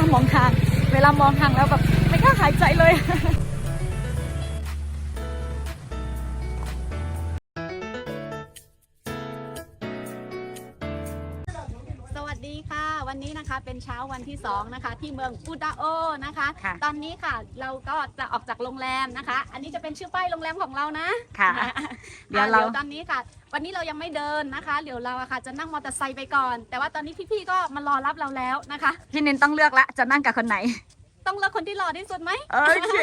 ล้ามองทาง เวลามองทางแล้วแบบไม่กล้าหายใจเลย เป็นเช้าวันที่ 2 นะคะ ที่เมืองปูดาโอนะคะ ค่ะ ตอนนี้ค่ะเราก็จะออกจากโรงแรมนะคะ อันนี้จะเป็นชื่อป้ายโรงแรมของเรานะ ค่ะอ่เดี๋ยวเรา ตอนนี้ค่ะ วันนี้เรายังไม่เดินนะคะ เดี๋ยวเราอะค่ะจะนั่งมอเตอร์ไซค์ไปก่อน แต่ว่าตอนนี้พี่ๆก็มารอรับเราแล้วนะคะ พี่นินต้องเลือกละ จะนั่งกับคนไหน ต้องเลือกคนที่หล่อที่สุดไหมโอเค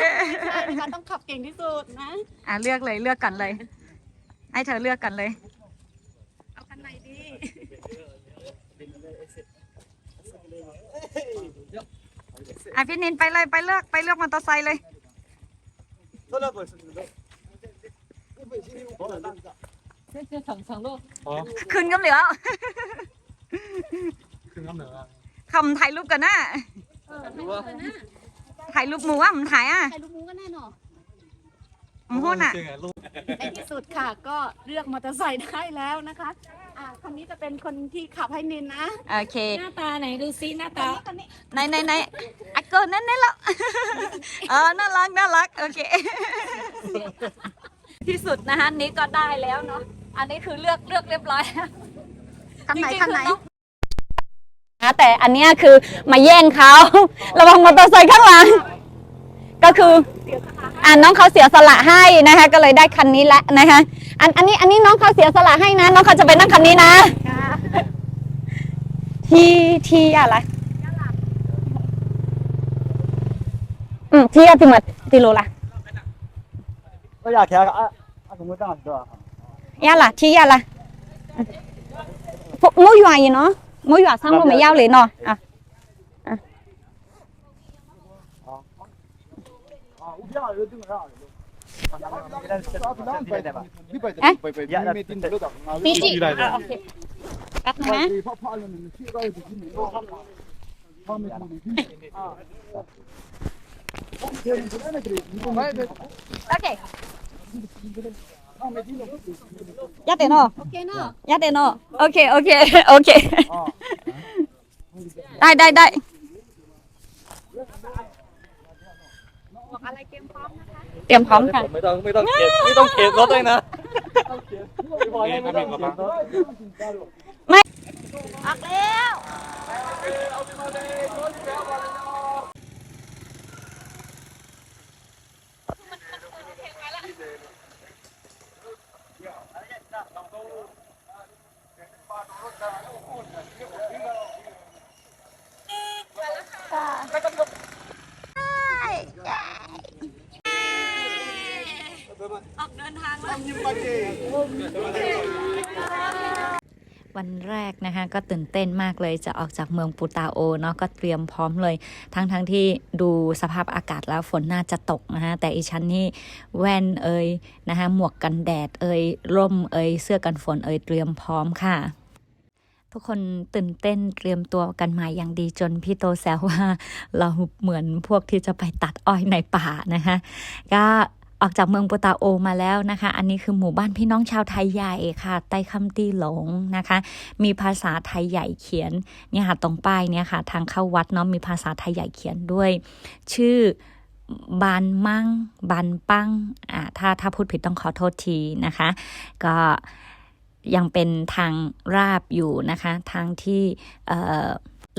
ใช่นะคะต้องขับเก่งที่สุดนะ อะเลือกเลยเลือกกันเลย ให้เธอเลือกกันเลย เอาคันไหนดี อะพี่นินไปเลยไปเลือกไปเลือกมอเตอร์ไซค์เลยคืนก็เหลือ ขึ้นน้ำเหนือคำถ่ายรูปกันนะเออไม่รู้เลยนะถ่ายรูปหมูอะมันถ่ายอะ ใครรู้มูก็แน่นอน หมูหุ่นอะ จริงไงลูกในที่สุดค่ะก็เลือกมอเตอร์ไซค์ได้แล้วนะคะอ่าคนนี้จะเป็นคนที่ขับให้นินนะโอเค หน้าตาไหนดูซิหน้าคนตานี้คนนี้ในในในอะเกินนั่นนี่แล้ว เออน่ารักน่ารักโอเค ที่สุดนะคะนี้ก็ได้แล้วเนาะอันนี้คือเลือกเลือกเรียบร้อยคันไหนจริงๆคันไหน คือต้องนะแต่อันเนี้ยคือมาแย่งเขา ระวังมอเตอร์ไซค์ข้างหลัง ก็คืออ่าน้องเขาเสียสละให้นะคะ ก็เลยได้คันนี้ละนะคะ อันอันนี้อันนี้น้องเขาเสียสละให้นะ น้องเขาจะไปนั่งคันนี้นะทีทีอะไรอืมทีอะถึงมาติโลละก็อยากแค่อะอะสมมติต้องตัวยาละทียาละมูยัวยเนาะมูยัวซ้ำลงไม่ยาวเลยเนาะอะ tí chị cắt má ok Ya te no. Okay no. Ya te no. Okay okay okay. Đây đây đây. อะไรเตรียมพร้อมนะคะเตรียมพร้อมค่ะ ไม่ต้องไม่ต้องเก็บไม่ต้องเก็บรถเลยนะไม่ออกแล้ว วันแรกนะคะก็ตื่นเต้นมากเลยจะออกจากเมืองปูตาโอเนาะก็เตรียมพร้อมเลย ทั้งทั้งที่ดูสภาพอากาศแล้วฝนน่าจะตกนะคะแต่อีฉันนี่แว่นเอ่ยนะคะหมวกกันแดดเอ่ยร่มเอ่ยเสื้อกันฝนเอ่ยเตรียมพร้อมค่ะทุกคนตื่นเต้นเตรียมตัวกันมาอย่างดีจนพี่โตแซวว่าเราเหมือนพวกที่จะไปตัดอ้อยในป่านะคะก็ ออกจากเมืองปตาโอมาแล้วนะคะ อันนี้คือหมู่บ้านพี่น้องชาวไทยใหญ่ค่ะ ใต้คำตีหลงนะคะ มีภาษาไทยใหญ่เขียนเนี่ยค่ะตรงป้ายเนี่ยค่ะ ทางเข้าวัดเนาะมีภาษาไทยใหญ่เขียนด้วย ชื่อบานมั่งบานปังอ่าถ้าถ้าพูดผิดต้องขอโทษทีนะคะ ก็ยังเป็นทางราบอยู่นะคะ ทางที่เอ่อ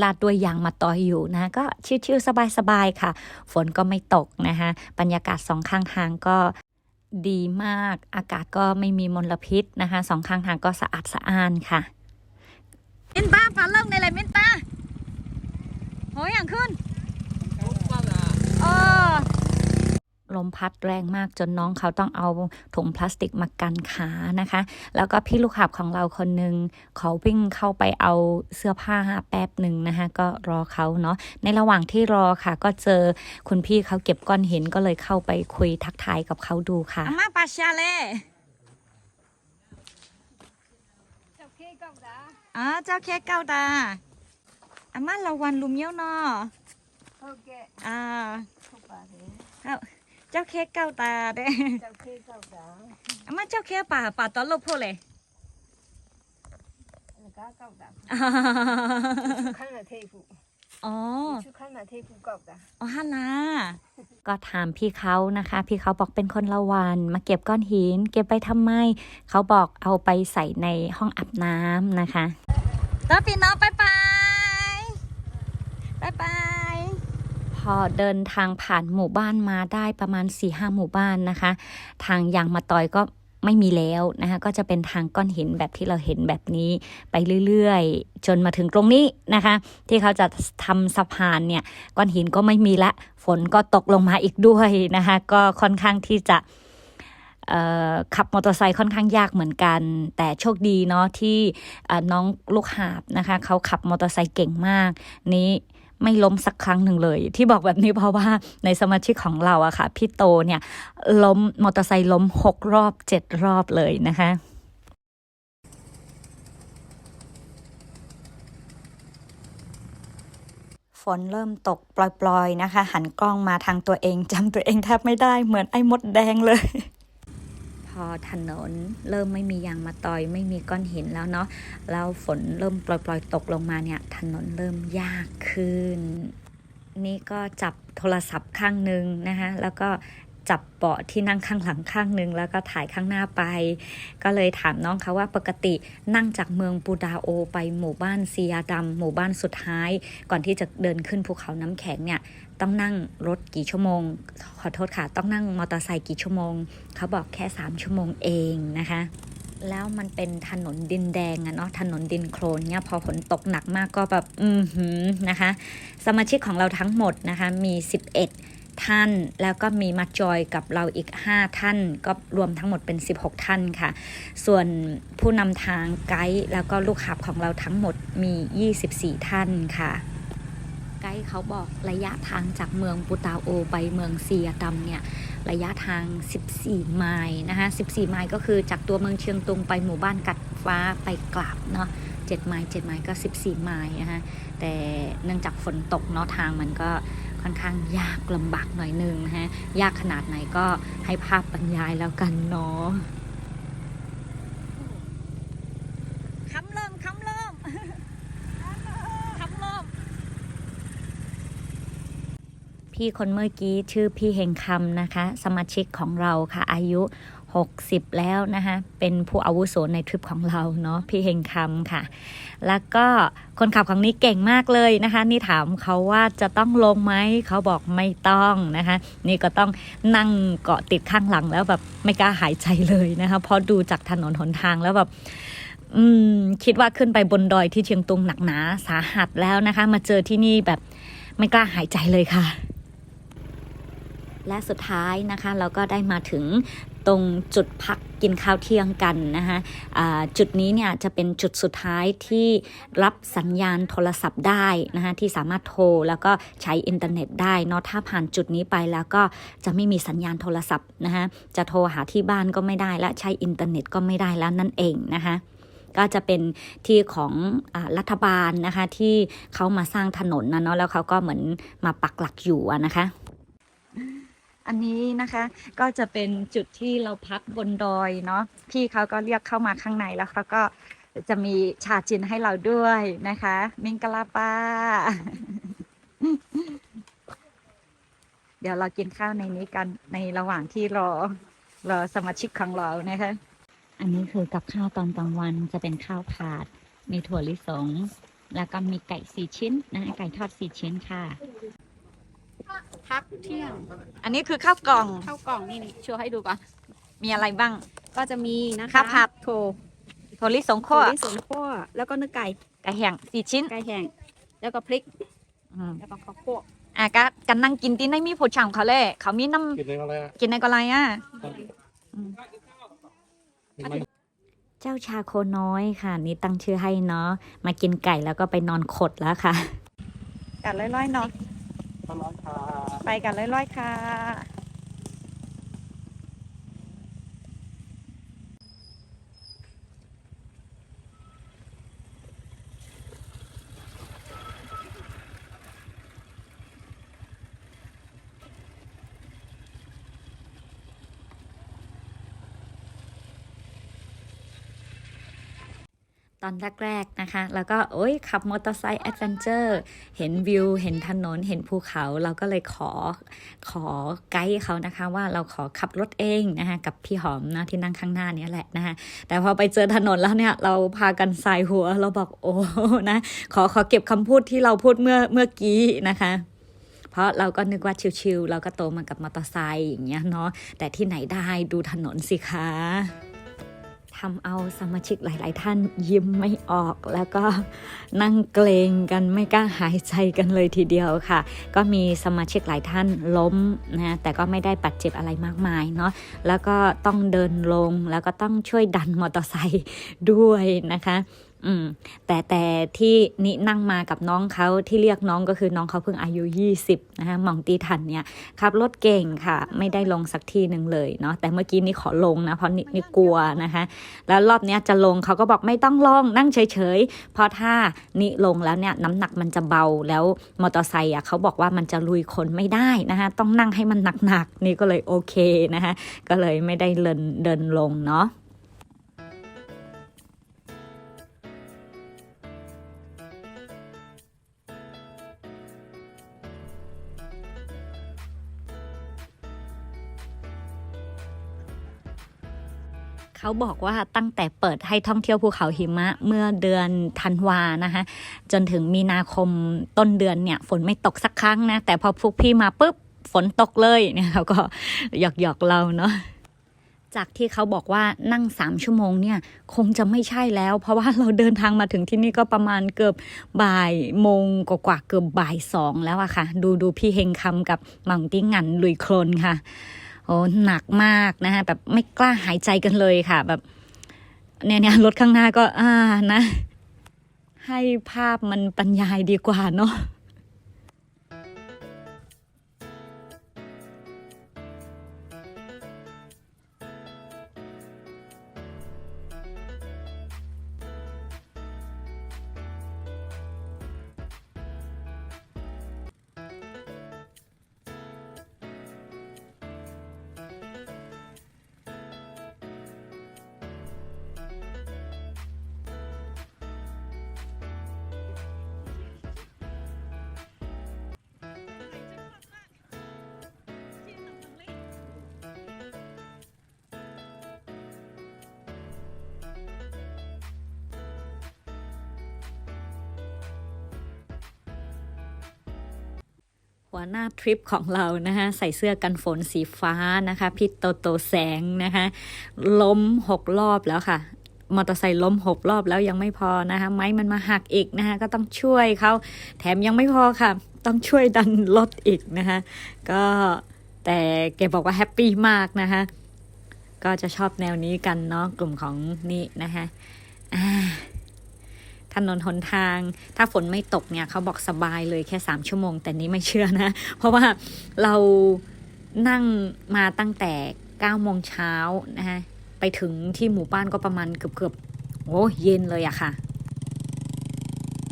ลาดด้วยยางมาตอยอยู่นะก็ชิวๆสบายๆค่ะ ฝนก็ไม่ตกนะคะบรรยากาศสองข้างทางก็ดีมาก อากาศก็ไม่มีมลพิษนะคะสองข้างทางก็สะอาดสะอ้านค่ะมินตาฟ้าเริ่มในอะไรมินตาโหอย่างขึ้นเออ ลมพัดแรงมากจนน้องเขาต้องเอาถุงพลาสติกมากันขานะคะ แล้วก็พี่ลูกขับของเราคนหนึ่งเขาวิ่งเข้าไปเอาเสื้อผ้าแป๊บหนึ่งนะคะ ก็รอเขาเนาะในระหว่างที่รอค่ะ ก็เจอคุณพี่เขาเก็บก้อนหินก็เลยเข้าไปคุยทักทายกับเขาดูค่ะอามาปาชาเล่อ๋อเจ้าแค่เก้าดาอามาละวันลุมเยี่ยวเนออ่าเอา เจ้าเค้กเก้าตาเด้เจ้าเค้กเก้าตาอมาเจ้าเค้กป่าป่าตอนลบพวกเลยก้าเก้าตาข้างน้าเทพูอ๋อข้างหน้าเทพูก้าตาอ๋อฮานนาก็ถามพี่เขานะคะ พี่เขาบอกเป็นคนละวัน มาเก็บก้อนหิน เก็บไปทำไม เขาบอกเอาไปใส่ในห้องอาบน้ำนะคะแล้วพี่น้องไปไป อเดินทางผ่านหมู่บ้านมาได้ประมาณ4ี่ห้าหมู่บ้านนะคะ ทางยางมาตอยก็ไม่มีแล้วนะคะก็จะเป็นทางก้อนหินแบบที่เราเห็นแบบนี้ไปเรื่อยๆ จนมาถึงตรงนี้นะคะ ที่เขาจะทำสะพานเนี่ยก้อนหินก็ไม่มีละฝนก็ตกลงมาอีกด้วยนะคะก็ค่อนข้างที่จะขับมอเตอร์ไซค์ค่อนข้างยากเหมือนกัน แต่โชคดีเนาะที่น้องลูกหาบนะคะเขาขับมอเตอร์ไซค์เก่งมากนี้ ไม่ล้มสักครั้งหนึ่งเลย ที่บอกแบบนี้เพราะว่าในสมาชิกของเราอะค่ะ พี่โตเนี่ยล้มมอเตอร์ไซค์ล้มหกรอบเจ็ดรอบเลยนะคะฝนเริ่มตกปล่อยๆนะคะ หันกล้องมาทางตัวเองจำตัวเองแทบไม่ได้เหมือนไอ้มดแดงเลย อถนน เริ่มไม่มียางมาตอยไม่มีก้อนหินแล้วเนาะแล้วฝนเริ่มปล่อยๆตกลงมาเนี่ยถนนเริ่มยากขึ้น นี่ก็จับโทรศัพท์ข้างหนึ่งนะคะแล้วก็จับเบาะที่นั่งข้างหลังข้างหนึ่งแล้วก็ถ่ายข้างหน้าไป ก็เลยถามน้องเขาว่าปกตินั่งจากเมืองปูดาโอ ไปหมู่บ้านซียาดำหมู่บ้านสุดท้าย ก่อนที่จะเดินขึ้นภูเขาน้ำแข็งเนี่ย ต้องนั่งรถกี่ชั่วโมง ขอโทษค่ะ ต้องนั่งมอเตอร์ไซค์กี่ชั่วโมง เขาบอกแค่ 3 ชั่วโมงเองนะคะ แล้วมันเป็นถนนดินแดงอะเนาะถนนดินโคลนเนี่ยพอฝนตกหนักมากก็แบบ อือหือนะคะ สมาชิกของเราทั้งหมดนะคะ มี 11 ท่าน แล้วก็มีมาจอยกับเราอีก 5 ท่าน ก็รวมทั้งหมดเป็น 16 ท่านค่ะ ส่วนผู้นำทางไกด์แล้วก็ลูกขับของเราทั้งหมดมี 24 ท่านค่ะ ไกด์เขาบอกระยะทางจากเมืองปูตาโอไปเมืองเซียดำเนี่ยระยะทาง 14 ไมล์นะคะ14 ไมล์ก็คือจากตัวเมืองเชียงตุงไปหมู่บ้านกัดฟ้าไปกลับเนาะ7ไมล์7ไมล์ก็ 14 ไมล์นะคะแต่เนื่องจากฝนตกเนาะทางมันก็ค่อนข้างยากลำบากหน่อยนึงนะฮะยากขนาดไหนก็ให้ภาพบรรยายแล้วกันเนาะคำเริ่มคำเริ่ม คำเริ่ม พี่คนเมื่อกี้ชื่อพี่เฮงคำนะคะ สมาชิกของเราค่ะ อายุ 60 แล้วนะคะ เป็นผู้อาวุโสในทริปของเราเนาะพี่เฮงคำค่ะ แล้วก็คนขับของนี้เก่งมากเลยนะคะ นี่ถามเขาว่าจะต้องลงไหมเขาบอกไม่ต้องนะคะ นี่ก็ต้องนั่งเกาะติดข้างหลังแล้วแบบไม่กล้าหายใจเลยนะคะเพราะดูจากถนนหนทางแล้วแบบอืมคิดว่าขึ้นไปบนดอยที่เชียงตุงหนักหนาสาหัสแล้วนะคะ มาเจอที่นี่แบบไม่กล้าหายใจเลยค่ะ และสุดท้ายนะคะเราก็ได้มาถึงตรงจุดพักกินข้าวเที่ยงกันนะคะจุดนี้เนี่ยจะเป็นจุดสุดท้ายที่รับสัญญาณโทรศัพท์ได้นะคะที่สามารถโทรแล้วก็ใช้อินเทอร์เน็ตได้เนาะถ้าผ่านจุดนี้ไปแล้วก็จะไม่มีสัญญาณโทรศัพท์นะคะจะโทรหาที่บ้านก็ไม่ได้และใช้อินเทอร์เน็ตก็ไม่ได้แล้วนั่นเองนะคะก็จะเป็นที่ของอรัฐบาลนะคะที่เขามาสร้างถนนนะเนาะแล้วเขาก็เหมือนมาปักหลักอยู่นะคะ อันนี้นะคะก็จะเป็นจุดที่เราพักบนดอยเนาะพี่เขาก็เรียกเข้ามาข้างในแล้วเขาก็จะมีชาจินให้เราด้วยนะคะ มิงกะลาป้า เดี๋ยวเรากินข้าวในนี้กันในระหว่างที่รอรอสมาชิกของเรานะคะ อันนี้คือกับข้าวตอนกลางวันจะเป็นข้าวผัดมีถั่วลิสง แล้วก็มีไก่สี่ชิ้นนะไก่ทอดสี่ชิ้นค่ะ พักเที่ยงอันนี้คือข้าวกล่องเข้ากล่องนี่นี่โชว์ให้ดูก่อน มีอะไรบ้าง ก็จะมีนะคะข้าวผัดโถถั่วลิสงถั่คั่ววลิสงคั่วแล้วก็เนื้อไก่ไก่แห้งสี่ชิ้นไก่แห้งแล้วก็พริกอืมแล้วก็ข้าวคั่วอะก็กันนั่งกินตีนได้มีโผช่างเขาเลย เขามีน้กินได้ก็แล้วำกินในก็ไรอะมัน เจ้าชาโคน้อยค่ะ นี่ตั้งชื่อให้เนาะมากินไก่แล้วก็ไปนอนขดแล้วค่ะ กันร้อยๆเนาะตลอดค่ะ ไปกันร้อยๆค่ะ ตอนแรกๆนะคะ แล้วก็โอ้ยขับมอเตอร์ไซค์แอดเวนเจอร์เห็นวิว เห็นถนน เห็นภูเขา เราก็เลยขอขอไกด์เขานะคะ ว่าเราขอขับรถเองนะคะกับพี่หอมนะที่นั่งข้างหน้านี้แหละนะคะแต่พอไปเจอถนนแล้วเนี่ย เราพากันสายหัว เราบอกโอ้นะขอขอเก็บคำพูดที่เราพูดเมื่อเมื่อกี้นะคะเพราะเราก็นึกว่าชิวๆเราก็โตมากับมอเตอร์ไซค์อย่างเงี้ยเนาะแต่ที่ไหนได้ดูถนนสิคะ ทำเอาสมาชิกหลาย ๆ ท่านยิ้มไม่ออก แล้วก็นั่งเกรงกันไม่กล้าหายใจกันเลยทีเดียวค่ะ ก็มีสมาชิกหลายท่านล้มนะแต่ก็ไม่ได้ปัดเจ็บอะไรมากมายเนาะแล้วก็ต้องเดินลงแล้วก็ต้องช่วยดันมอเตอร์ไซค์ด้วยนะคะ อืม แต่แต่ที่นินั่งมากับน้องเขาที่เรียกน้องก็คือน้องเขาเพิ่งอายุ 20นะคะมองตีทันเนี่ยขับรถเก่งค่ะ ไม่ได้ลงสักทีหนึ่งเลยเนาะแต่เมื่อกี้นี่ขอลงนะเพราะนินี่กลัวนะคะ แล้วรอบเนี้ยจะลงเขาก็บอกไม่ต้องลงนั่งเฉยๆเพราะถ้านิลงแล้วเนี่ยน้ำหนักมันจะเบาแล้วมอเตอร์ไซค์อะเขาบอกว่ามันจะลุยคนไม่ได้นะคะต้องนั่งให้มันหนักๆนี่ก็เลยโอเคนะคะก็เลยไม่ได้เดินเดินลงเนาะ เขาบอกว่าตั้งแต่เปิดให้ท่องเที่ยวภูเขาหิมะเมื่อเดือนธันวานะคะจนถึงมีนาคมต้นเดือนเนี่ย ฝนไม่ตกสักครั้งนะ แต่พอพวกพี่มาปุ๊บฝนตกเลยเนี่ยเขาก็หยอกหยอกๆเราเนาะจากที่เขาบอกว่านั่งสามชั่วโมงเนี่ย คงจะไม่ใช่แล้ว เพราะว่าเราเดินทางมาถึงที่นี่ก็ประมาณเกือบบ่ายโมงกว่าเกือบบ่ายสองแล้วอะค่ะ ดูดูพี่เฮงคำกับมังติ้งงันลุยโคลนค่ะ โอ้หนักมากนะคะแบบไม่กล้าหายใจกันเลยค่ะ แบบเนี่ยเนี่ยรถข้างหน้าก็อ่านะ ให้ภาพมันบรรยายดีกว่าเนาะ หัวหน้าทริปของเรานะคะใส่เสื้อกันฝนสีฟ้านะคะพี่โตโตแสงนะคะล้มหกรอบแล้วค่ะมอเตอร์ไซค์ล้มหกรอบแล้วยังไม่พอนะคะไม้มันมาหักอีกนะคะก็ต้องช่วยเขาแถมยังไม่พอค่ะ ต้องช่วยดันรถอีกนะคะก็แต่แกบอกว่าแฮปปี้มากนะคะก็จะชอบแนวนี้กันเนาะกลุ่มของนี่นะคะอ่า นนหนทาง ถ้าฝนไม่ตกเนี่ยเขาบอกสบายเลยแค่ 3 ชั่วโมง แต่นี้ไม่เชื่อนะ เพราะว่าเรานั่งมาตั้งแต่9โมงเช้านะฮะไปถึงที่หมู่บ้านก็ประมาณเกือบเกือบโอ้เย็นเลยอะค่ะ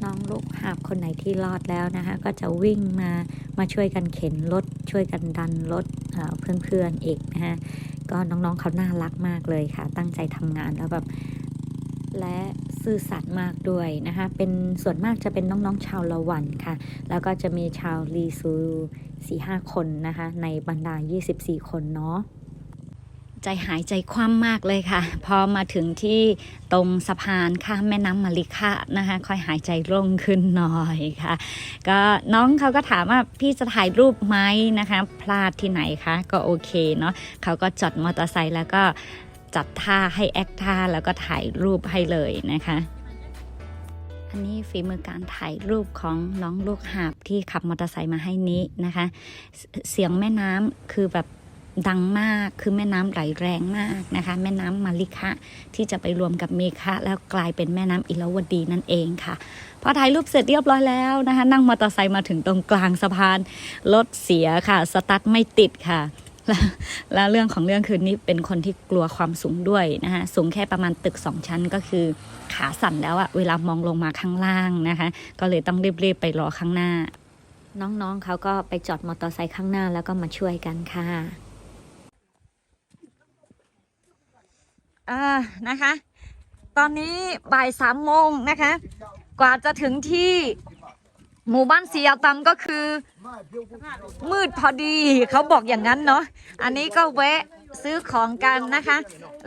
น้องลูกหาบคนไหนที่รอดแล้วนะคะ ก็จะวิ่งมามาช่วยกันเข็นรถช่วยกันดันรถเเพื่อนๆอีกนะคะก็น้องๆเขาน่ารักมากเลยค่ะ ตั้งใจทำงานแล้วแบบ และซื่อสัตย์มากด้วยนะคะเป็นส่วนมากจะเป็นน้องๆชาวละวันค่ะ แล้วก็จะมีชาวลีซูสี่ห้าคนนะคะในบรรดา 24 คนเนาะใจหายใจคว่ำมากเลยค่ะ พอมาถึงที่ตรงสะพานข้ามแม่น้ำมาริคะนะคะ ค่อยหายใจโล่งขึ้นหน่อยค่ะ ก็น้องเขาก็ถามว่าพี่จะถ่ายรูปไหมนะคะ พลาดที่ไหนคะ ก็โอเคเนาะเขาก็จอดมอเตอร์ไซค์แล้วก็ จัดท่าให้แอคท่าแล้วก็ถ่ายรูปให้เลยนะคะ อันนี้ฝีมือการถ่ายรูปของน้องลูกหาบที่ขับมอเตอร์ไซค์มาให้นี้นะคะ เสียงแม่น้ำคือแบบดังมากคือแม่น้ำไหลแรงมากนะคะ แม่น้ำมาริคะที่จะไปรวมกับเมฆะแล้วกลายเป็นแม่น้ำอิรวดีนั่นเองค่ะพอถ่ายรูปเสร็จเรียบร้อยแล้วนะคะ นั่งมอเตอร์ไซค์มาถึงตรงกลางสะพานรถเสียค่ะ สตาร์ทไม่ติดค่ะ แล้วเรื่องของเรื่องคือนี่เป็นคนที่กลัวความสูงด้วยนะคะสูงแค่ประมาณตึกสองชั้นก็คือขาสั่นแล้วอะเวลามองลงมาข้างล่างนะคะ ก็เลยต้องรีบๆไปรอข้างหน้า น้องๆเขาก็ไปจอดมอเตอร์ไซค์ข้างหน้าแล้วก็มาช่วยกันค่ะเอ่านะคะ ตอนนี้บ่ายสามโมงนะคะ กว่าจะถึงที่ หมู่บ้านเสียตำก็คือ มืดพอดีเขาบอกอย่างนั้นเนาะอันนี้ก็แวะซื้อของกันนะคะ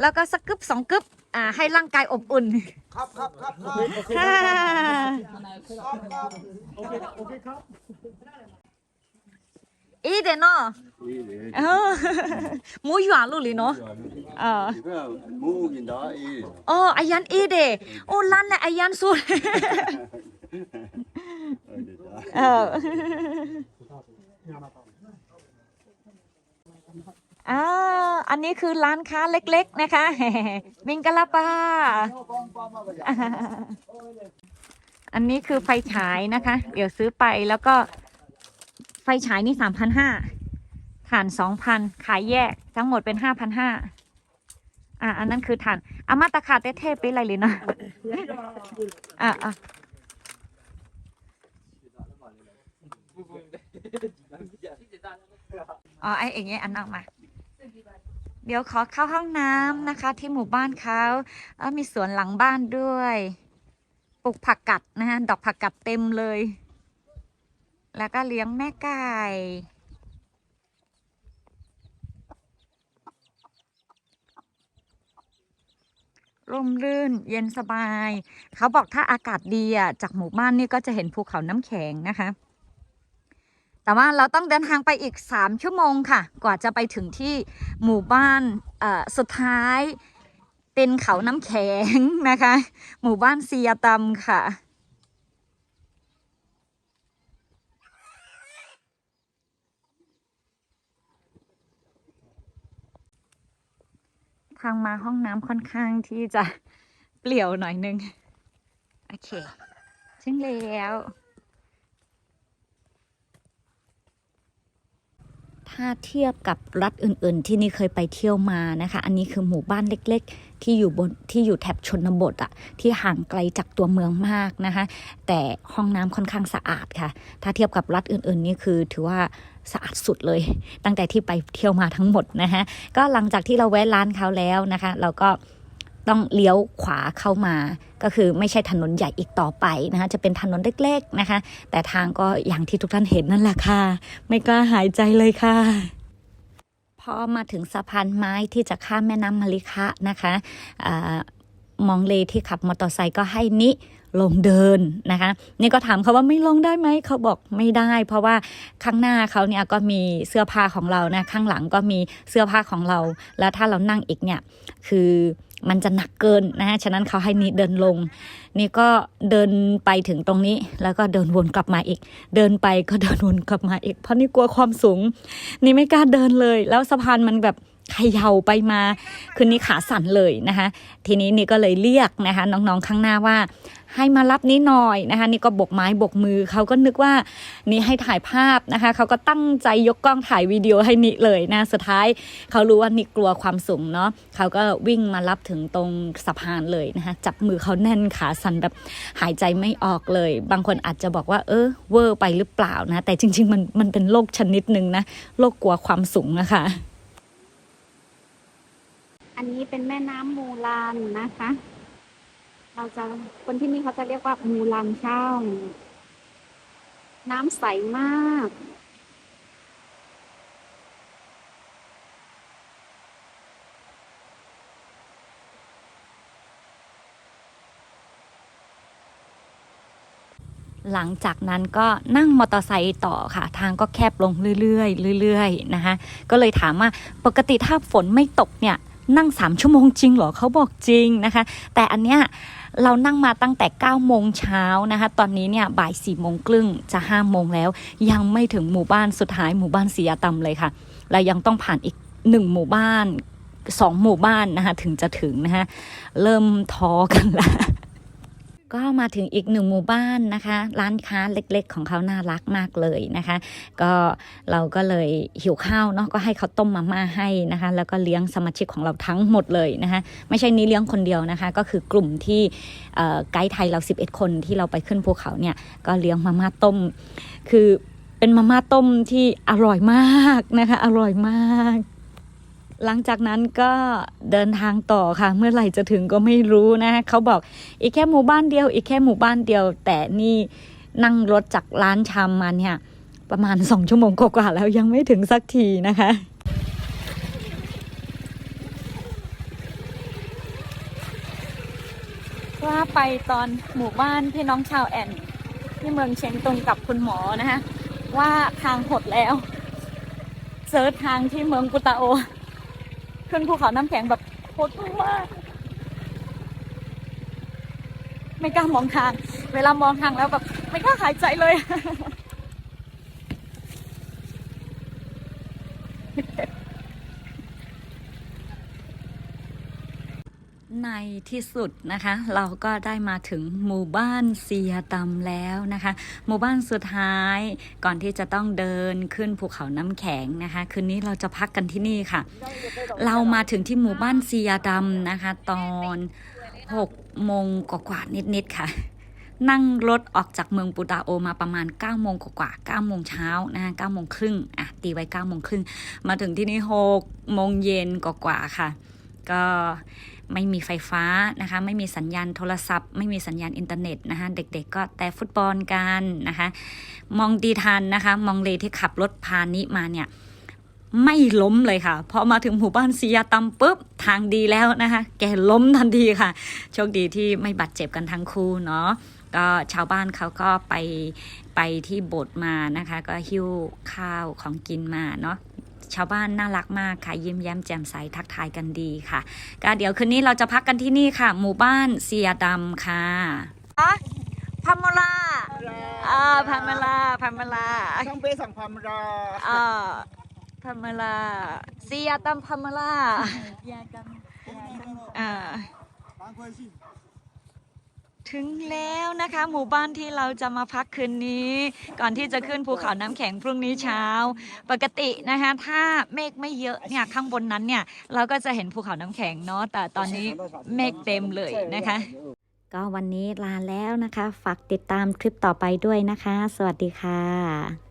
แล้วก็สักกึบสองกึบอ่าให้ร่างกายอบอุ่นครับครับครับครับอีเดนอมูหยวนลูกลีเนาะเออมูกินดออ๋ออายันอีเดโอ้ลันและอายันสุด เอออ่าอันนี้คือร้านค้าเล็กๆนะคะ มิงกะลาปาอันนี้คือไฟฉายนะคะ เดี๋ยวซื้อไปแล้วก็ไฟฉายนี่สามพันห้าฐานสองพันขายแยกทั้งหมดเป็นห้าพันห้าอ่าอันนั้นคือฐานอามาตะขาดเทพๆไปอะไรเลยนะอ่าอ่า อ๋อไอเองเงี้ยอันนอกมา เดี๋ยวขอเข้าห้องน้ำนะคะ ที่หมู่บ้านเขาเออมีสวนหลังบ้านด้วย ปลูกผักกัดนะฮะ ดอกผักกัดเต็มเลย แล้วก็เลี้ยงแม่ไก่ร่มรื่นเย็นสบาย เขาบอกถ้าอากาศดีอะจากหมู่บ้านนี่ก็จะเห็นภูเขาน้ำแข็งนะคะ แต่ว่าเราต้องเดินทางไปอีก 3 ชั่วโมงค่ะ กว่าจะไปถึงที่หมู่บ้านสุดท้ายเป็นเขาน้ำแข็งนะคะ หมู่บ้านเซียตัมค่ะทางมาห้องน้ำค่อนข้างที่จะเปลี่ยวหน่อยนึง โอเค ถึงแล้ว ถ้าเทียบกับรัฐอื่น ๆ ที่นี่เคยไปเที่ยวมานะคะ อันนี้คือหมู่บ้านเล็ก ๆ ที่อยู่บนที่อยู่แถบชนบทอะที่ห่างไกลจากตัวเมืองมากนะคะ แต่ห้องน้ำค่อนข้างสะอาดค่ะ ถ้าเทียบกับรัฐอื่น ๆ นี่คือถือว่าสะอาดสุดเลย ตั้งแต่ที่ไปเที่ยวมาทั้งหมดนะคะก็หลังจากที่เราแวะร้านเขาแล้วนะคะ เราก็ ต้องเลี้ยวขวาเข้ามา ก็คือไม่ใช่ถนนใหญ่อีกต่อไปนะคะจะเป็นถนนเล็กๆนะคะ แต่ทางก็อย่างที่ทุกท่านเห็นนั่นแหละค่ะ ไม่กล้าหายใจเลยค่ะพอมาถึงสะพานไม้ที่จะข้ามแม่น้ำมาริคะนะคะอมองเลที่ขับมอเตอร์ไซค์ก็ให้นิลงเดินนะคะ นี่ก็ถามเขาว่าไม่ลงได้ไหมเขาบอกไม่ได้ เพราะว่าข้างหน้าเขาเนี่ยก็มีเสื้อผ้าของเรานะข้างหลังก็มีเสื้อผ้าของเรา แล้วถ้าเรานั่งอีกเนี่ยคือ มันจะหนักเกินนะฮะ ฉะนั้นเขาให้นี่เดินลง นี่ก็เดินไปถึงตรงนี้ แล้วก็เดินวนกลับมาอีก เดินไปก็เดินวนกลับมาอีก เพราะนี่กลัวความสูง นี่ไม่กล้าเดินเลย แล้วสะพานมันแบบเขย่าไปมา คืนนี้ขาสั่นเลยนะคะ ทีนี้นี่ก็เลยเรียกนะคะน้องๆข้างหน้าว่า ให้มารับนี้หน่อยนะคะ นี่ก็บกไม้บกมือเขาก็นึกว่านี่ให้ถ่ายภาพนะคะเขาก็ตั้งใจยกกล้องถ่ายวิดีโอให้นิเลยนะสุดท้ายเขารู้ว่านิกลัวความสูงเนาะเขาก็วิ่งมารับถึงตรงสะพานเลยนะคะจับมือเขาแน่นขาสั่นแบบหายใจไม่ออกเลย บางคนอาจจะบอกว่าเออเวอร์ไปหรือเปล่านะแต่จริง ๆ มันมันเป็นโรคชนิดหนึ่งนะโรคกลัวความสูงนะคะอันนี้เป็นแม่น้ำมูลานนะคะ เราจะคนที่นี่เขาจะเรียกว่ามูลานเช่า น้ำใสมาก หลังจากนั้นก็นั่งมอเตอร์ไซค์ต่อค่ะ ทางก็แคบลงเรื่อยๆเรื่อยๆนะคะก็เลยถามว่าปกติถ้าฝนไม่ตกเนี่ยนั่ง 3 ชั่วโมงจริงเหรอเขาบอกจริงนะคะ แต่อันเนี้ย เรานั่งมาตั้งแต่9โมงเช้านะคะ ตอนนี้เนี่ยบ่าย4โมงครึ่งจะ5โมงแล้ว ยังไม่ถึงหมู่บ้านสุดท้ายหมู่บ้านเสียตำเลยค่ะและยังต้องผ่านอีก1หมู่บ้านสองหมู่บ้านนะคะถึงจะถึงนะคะเริ่มท้อกันแล้ว ก็มาถึงอีกหนึ่งหมู่บ้านนะคะ ร้านค้าเล็กๆ ของเขาน่ารักมากเลยนะคะ ก็เราก็เลยหิวข้าวเนาะก็ให้เขาต้มมาม่าให้นะคะ แล้วก็เลี้ยงสมาชิกของเราทั้งหมดเลยนะคะ ไม่ใช่นี้เลี้ยงคนเดียวนะคะ ก็คือกลุ่มที่ไกด์ไทยเรา 11 คนที่เราไปขึ้นภูเขาเนี่ยก็เลี้ยงมาม่าต้ม คือเป็นมาม่าต้มที่อร่อยมากนะคะ อร่อยมาก หลังจากนั้นก็เดินทางต่อค่ะ เมื่อไหร่จะถึงก็ไม่รู้นะเขาบอกอีกแค่หมู่บ้านเดียว อีกแค่หมู่บ้านเดียว แต่นี่นั่งรถจากร้านชำมาเนี่ย ประมาณสองชั่วโมงกว่าแล้วยังไม่ถึงสักทีนะคะว่าไปตอนหมู่บ้านพี่น้องชาวแอนที่เมืองเชียงตุงกับคุณหมอนะคะว่าทางหดแล้วเซิร์ชทางที่เมืองกุตาโอ ขึ้นภูเขาน้ำแข็งแบบโหดมาก ไม่กล้ามองทาง เวลามองทางแล้วแบบไม่กล้าหายใจเลย ใน ที่สุดนะคะ เราก็ได้มาถึงหมู่บ้านเซียตำแล้วนะคะ หมู่บ้านสุดท้ายก่อนที่จะต้องเดินขึ้นภูเขาน้ำแข็งนะคะ คืนนี้เราจะพักกันที่นี่ค่ะ เรามาถึงที่หมู่บ้านเซียดำนะคะ ตอน6โมงกว่าๆนิดๆค่ะนั่งรถออกจากเมืองปูตาโอมาประมาณ9โมงกว่าๆ9โมงเช้านะคะ9โมงครึ่งอะตีไว้9โมงครึ่งมาถึงที่นี่6โมงเย็นกว่าๆค่ะ ก็ ไม่มีไฟฟ้านะคะ ไม่มีสัญญาณโทรศัพท์ ไม่มีสัญญาณอินเทอร์เน็ตนะคะ เด็กๆก็แต่ฟุตบอลกันนะคะ มองดีทันนะคะ มองเลที่ขับรถพานิมาเนี่ยไม่ล้มเลยค่ะ พอมาถึงหมู่บ้านซียาตัมปุ๊บทางดีแล้วนะคะ แกล้มทันทีค่ะ โชคดีที่ไม่บาดเจ็บกันทั้งคู่เนาะก็ชาวบ้านเขาก็ไปไปที่โบสถ์มานะคะ ก็หิ้วข้าวของกินมาเนาะ ชาวบ้านน่ารักมากค่ะ ยิ้มแย้มแจ่มใสทักทายกันดีค่ะก็เดี๋ยวคืนนี้เราจะพักกันที่นี่ค่ะ หมู่บ้านเซียดำค่ะพัมมลาอ่าพัมมลาพัมมลาต้องไปสั่งความรออ่าพัมมลาเซียตัมพัมมลาอ่า ถึงแล้วนะคะ หมู่บ้านที่เราจะมาพักคืนนี้ ก่อนที่จะขึ้นภูเขาน้ำแข็งพรุ่งนี้เช้า ปกตินะคะ ถ้าเมฆไม่เยอะเนี่ยข้างบนนั้นเนี่ยเราก็จะเห็นภูเขาน้ำแข็งเนาะแต่ตอนนี้เมฆเต็มเลยนะคะ ก็วันนี้ลาแล้วนะคะ ฝากติดตามคลิปต่อไปด้วยนะคะ สวัสดีค่ะ